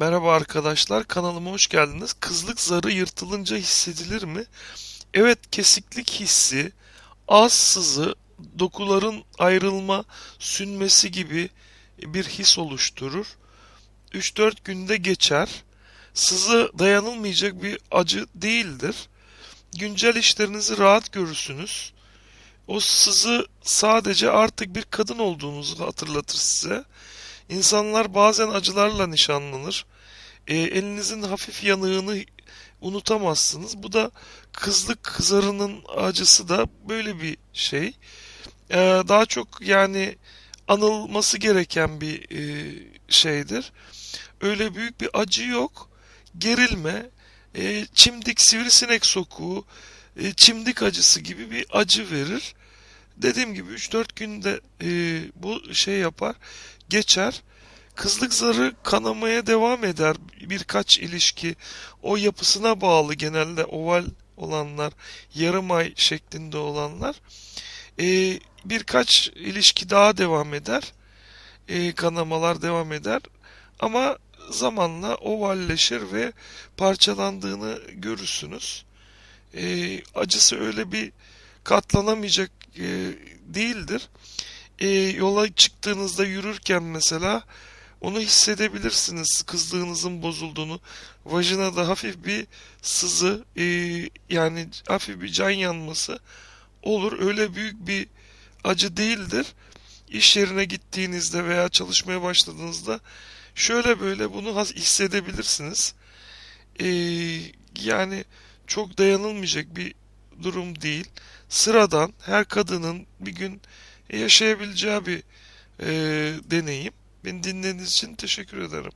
Merhaba arkadaşlar, kanalıma hoş geldiniz. Kızlık zarı yırtılınca hissedilir mi? Evet, kesiklik hissi, az sızı, dokuların ayrılma, sünmesi gibi bir his oluşturur. 3-4 günde geçer. Sızı dayanılmayacak bir acı değildir. Güncel işlerinizi rahat görürsünüz. O sızı sadece artık bir kadın olduğunuzu hatırlatır size. İnsanlar bazen acılarla nişanlanır. E, elinizin hafif yanığını unutamazsınız. Bu da kızlık kızarının acısı da böyle bir şey. E, daha çok yani anılması gereken bir e, şeydir. Öyle büyük bir acı yok. Gerilme, e, çimdik sivrisinek sokuğu, e, çimdik acısı gibi bir acı verir. Dediğim gibi 3-4 günde e, bu şey yapar, geçer. Kızlık zarı kanamaya devam eder. Birkaç ilişki o yapısına bağlı genelde oval olanlar, yarım ay şeklinde olanlar. E, birkaç ilişki daha devam eder. E, kanamalar devam eder. Ama zamanla ovalleşir ve parçalandığını görürsünüz. E, acısı öyle bir katlanamayacak e, değildir. E, yola çıktığınızda yürürken mesela onu hissedebilirsiniz kızlığınızın bozulduğunu. Vajinada hafif bir sızı e, yani hafif bir can yanması olur. Öyle büyük bir acı değildir. İş yerine gittiğinizde veya çalışmaya başladığınızda şöyle böyle bunu hissedebilirsiniz. E, yani çok dayanılmayacak bir durum değil. Sıradan her kadının bir gün yaşayabileceği bir e, deneyim. Beni dinlediğiniz için teşekkür ederim.